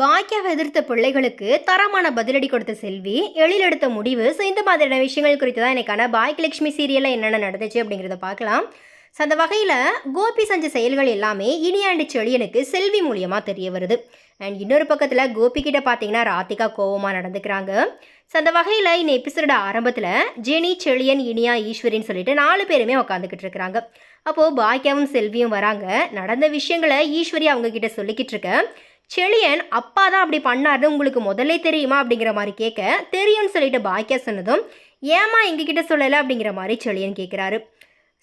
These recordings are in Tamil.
பாக்கியாவை எதிர்த்த பிள்ளைகளுக்கு தரமான பதிலடி கொடுத்த செல்வி எழில் எடுத்த முடிவு ஸோ இந்த மாதிரியான விஷயங்கள் குறித்து தான் எனக்கான பாக்கியலட்சுமி சீரியலில் என்னென்ன நடந்துச்சு அப்படிங்கிறத பார்க்கலாம். ஸோ அந்த வகையில் கோபி செஞ்ச செயல்கள் எல்லாமே இனியாண்டு செழியனுக்கு செல்வி மூலியமாக தெரிய வருது. அண்ட் இன்னொரு பக்கத்தில் கோபி கிட்ட பார்த்தீங்கன்னா ராதிகா கோவமாக நடந்துக்கிறாங்க. ஸோ அந்த வகையில் இந்த எபிசோட ஆரம்பத்தில் ஜெனி செழியன் இனியா ஈஸ்வரின்னு சொல்லிட்டு நாலு பேருமே உட்காந்துக்கிட்டு இருக்கிறாங்க அப்போது பாக்கியாவும் செல்வியும் வராங்க. நடந்த விஷயங்களை ஈஸ்வரி அவங்க கிட்ட சொல்லிக்கிட்டு இருக்க. செழியன் அப்பா தான் அப்படி பண்ணாருன்னு உங்களுக்கு முதல்ல தெரியுமா அப்படிங்கிற மாதிரி கேட்க தெரியும்னு சொல்லிட்டு பாக்கியா சொன்னதும் ஏமா எங்ககிட்ட சொல்லலை அப்படிங்கிற மாதிரி செழியன் கேட்குறாரு.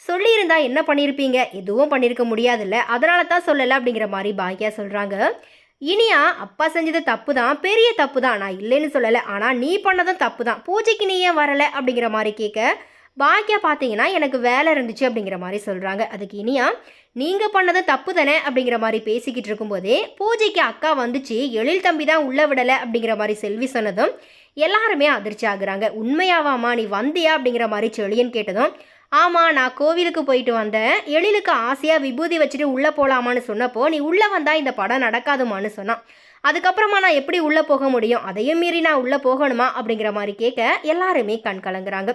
சொல்லியிருந்தா என்ன பண்ணியிருப்பீங்க எதுவும் பண்ணியிருக்க முடியாதுல்ல. அதனால தான் சொல்லலை அப்படிங்கிற மாதிரி பாக்கியா சொல்கிறாங்க இனியா அப்பா செஞ்சது தப்பு தான் பெரிய தப்பு தான் நான் இல்லைன்னு சொல்லலை. ஆனால் நீ பண்ணதும் தப்பு தான் பூஜைக்கு நீ ஏன் வரலை அப்படிங்கிற மாதிரி கேட்க பாக்கியா பார்த்தீங்கன்னா எனக்கு வேலை இருந்துச்சு அப்படிங்கிற மாதிரி சொல்கிறாங்க அதுக்கு இனியா நீங்கள் பண்ணது தப்பு தானே அப்படிங்கிற மாதிரி பேசிக்கிட்டு இருக்கும்போதே பூஜைக்கு அக்கா வந்துச்சு எழில் தம்பி தான் உள்ளே விடலை அப்படிங்கிற மாதிரி செல்வி சொன்னதும் எல்லாருமே அதிர்ச்சி ஆகுறாங்க. உண்மையாவாமா நீ வந்தியா அப்படிங்கிற மாதிரி செழியன் கேட்டதும் ஆமாம் நான் கோவிலுக்கு போயிட்டு வந்தேன். எழிலுக்கு ஆசையாக விபூதி வச்சுட்டு உள்ளே போகலாமான்னு சொன்னப்போ நீ உள்ளே வந்தால் இந்த படம் நடக்காதுமான்னு சொன்னான். அதுக்கப்புறமா நான் எப்படி உள்ளே போக முடியும்? அதையும் மீறி நான் உள்ளே போகணுமா அப்படிங்கிற மாதிரி கேட்க எல்லாருமே கண் கலங்குறாங்க.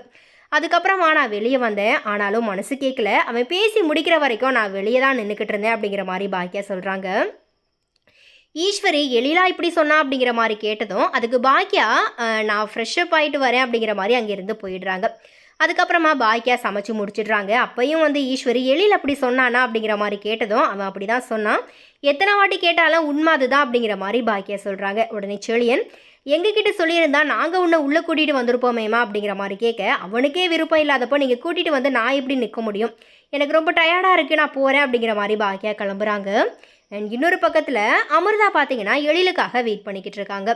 அதுக்கப்புறமா நான் வெளியே வந்தேன். ஆனாலும் மனசு கேட்கல அவன் பேசி முடிக்கிற வரைக்கும் நான் வெளியே தான் நின்றுக்கிட்டு இருந்தேன் அப்படிங்கிற மாதிரி பாக்கியா சொல்கிறாங்க ஈஸ்வரி எழிலா இப்படி சொன்னா அப்படிங்கிற மாதிரி கேட்டதும் அதுக்கு பாக்கியா நான் ஃப்ரெஷ்அப் ஆகிட்டு வரேன் அப்படிங்கிற மாதிரி அங்கேருந்து போயிடுறாங்க. அதுக்கப்புறமா பாக்கியா சமைச்சு முடிச்சிடுறாங்க. அப்பையும் வந்து ஈஸ்வரி எழில் அப்படி சொன்னானா? அப்படிங்கிற மாதிரி கேட்டதும் அவன் அப்படி தான் சொன்னான். எத்தனை வாட்டி கேட்டாலும் உண்மை அதுதான் அப்படிங்கிற மாதிரி பாக்கியா சொல்கிறாங்க உடனே செழியன் எங்ககிட்ட சொல்லியிருந்தா நாங்கள் உன்னை உள்ளே கூட்டிகிட்டு வந்திருப்போமேமா அப்படிங்கிற மாதிரி கேட்க அவனுக்கே விருப்பம் இல்லாதப்போ நீங்கள் கூட்டிகிட்டு வந்து நான் எப்படி நிற்க முடியும்? எனக்கு ரொம்ப டயர்டாக இருக்குது நான் போகிறேன் அப்படிங்கிற மாதிரி பாக்கியா கிளம்புறாங்க. அண்ட் இன்னொரு பக்கத்தில் அமிர்தா பார்த்தீங்கன்னா எழிலுக்காக வெயிட் பண்ணிக்கிட்டு இருக்காங்க.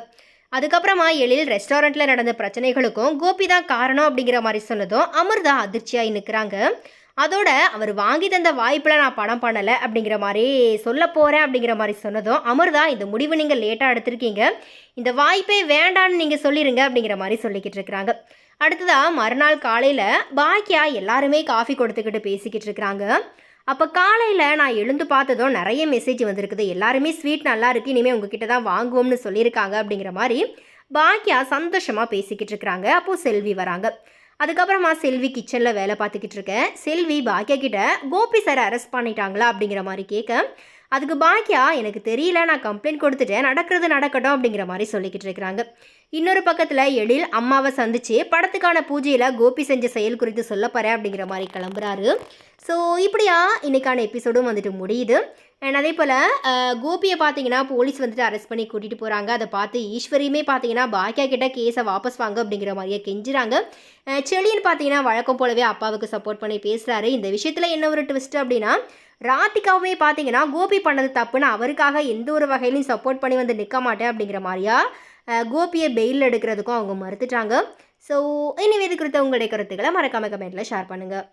அதுக்கப்புறமா எழில் ரெஸ்டாரண்ட்டில் நடந்த பிரச்சனைகளுக்கும் கோபி தான் காரணம் அப்படிங்கிற மாதிரி சொன்னதும் அமிர்தா அதிர்ச்சியாகி நிற்கிறாங்க அதோட அவர் வாங்கி தந்த வாய்ப்பில் நான் பணம் பண்ணலை அப்படிங்கிற மாதிரி சொல்ல போகிறேன் அப்படிங்கிற மாதிரி சொன்னதும் அமிர்தா இந்த முடிவு நீங்கள் லேட்டாக எடுத்திருக்கீங்க. இந்த வாய்ப்பே வேண்டான்னு நீங்கள் சொல்லிடுங்க அப்படிங்கிற மாதிரி சொல்லிக்கிட்டு இருக்கிறாங்க. அடுத்ததாக மறுநாள் காலையில் பாக்கியா எல்லாருமே காஃபி கொடுத்துக்கிட்டு பேசிக்கிட்டு இருக்கிறாங்க. அப்போ காலையில் நான் எழுந்து பார்த்ததும் நிறைய மெசேஜ் வந்திருக்குது. எல்லாருமே ஸ்வீட் நல்லா இருக்கு. இனிமேல் உங்ககிட்ட தான் வாங்குவோம்னு சொல்லியிருக்காங்க அப்படிங்கிற மாதிரி பாக்கியா சந்தோஷமாக பேசிக்கிட்டு இருக்கிறாங்க. அப்போது செல்வி வராங்க. அதுக்கப்புறமா செல்வி கிச்சனில் வேலை பார்த்துக்கிட்டு இருக்கேன் செல்வி பாக்கியா கிட்ட கோபி சார் அரெஸ்ட் பண்ணிட்டாங்களா? அப்படிங்கிற மாதிரி கேட்க அதுக்கு பாக்கியா எனக்கு தெரியல நான் கம்ப்ளைண்ட் கொடுத்துட்டேன். நடக்கிறது நடக்கட்டும் அப்படிங்கிற மாதிரி சொல்லிக்கிட்டு இருக்கிறாங்க. இன்னொரு பக்கத்தில் எழில் அம்மாவை சந்திச்சு படத்துக்கான பூஜையில் கோபி செஞ்ச செயல் குறித்து சொல்ல போகிறேன் அப்படிங்கிற மாதிரி கிளம்புறாரு. ஸோ இப்படியா? இன்னைக்கான எபிசோடும் வந்துட்டு முடியுது. அண்ட் அதே போல் கோபியை பார்த்தீங்கன்னா போலீஸ் வந்துட்டு அரெஸ்ட் பண்ணி கூட்டிகிட்டு போகிறாங்க அதை பார்த்து ஈஸ்வரியுமே பார்த்தீங்கன்னா பாக்கியா கிட்ட கேஸை வாபஸ் வாங்க அப்படிங்கிற மாதிரியே கெஞ்சுறாங்க. செழியன் பார்த்தீங்கன்னா வழக்கம் போலவே அப்பாவுக்கு சப்போர்ட் பண்ணி பேசுகிறாரு இந்த விஷயத்தில் என்ன ஒரு ட்விஸ்ட் அப்படின்னா ராதிகாவுமே பார்த்தீங்கன்னா கோபி பண்ணது தப்புன்னு அவருக்காக எந்த ஒரு வகையிலையும் சப்போர்ட் பண்ணி வந்து நிற்க மாட்டேன் அப்படிங்கிற மாதிரியா கோபியை பெயில் எடுக்கிறதுக்கும் அவங்க மறுத்துட்டாங்க. ஸோ இனிவே இது குறித்த உங்களுடைய கருத்துக்களை மறக்காம கமெண்ட்டில் ஷேர் பண்ணுங்கள்